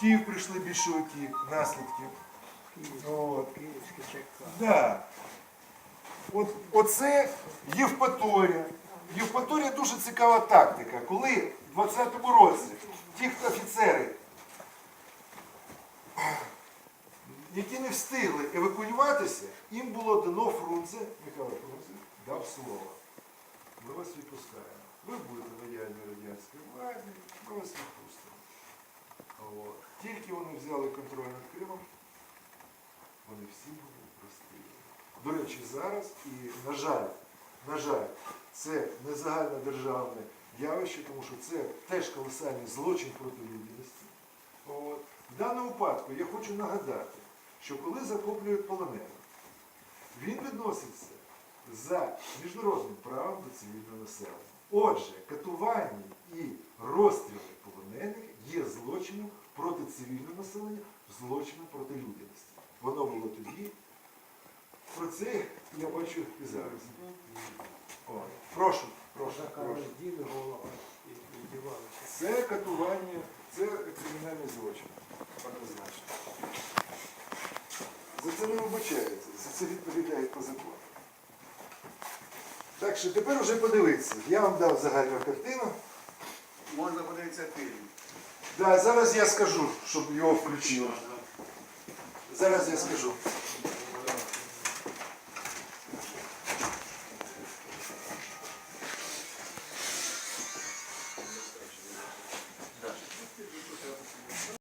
Київ прийшли більшовики, наслідки. От. Да. От, оце Євпаторія. Євпаторія дуже цікава тактика. Коли в 20-му році ті офіцери, які не встигли евакуюватися, їм було дано Фрунзе, Михайло Фрунзе, дав слово. Ми вас відпускаємо. Ви будете лояльні радянській владі, ми вас відпустимо. От. Тільки вони взяли контроль над Кримом, вони всі були прості. До речі, зараз і, на жаль, на жаль, це не загальнодержавне явище, тому що це теж колосальний злочин проти людяності. В даному випадку я хочу нагадати, що коли захоплюють полонених, він відноситься за міжнародним правом до цивільного населення. Отже, катування і розстріли полонених є проти цивільного населення, злочином проти людяності. Воно було тоді. Про це я бачу і зараз. О, прошу, прошу, прошу. Це катування, це кримінальний злочин. Однозначно. За це не вибачається, за це відповідають по закону. Так що тепер вже подивіться. Я вам дав загальну картину. Можна подивитися фільм. Да, зараз я скажу, щоб його включили. Зараз я скажу.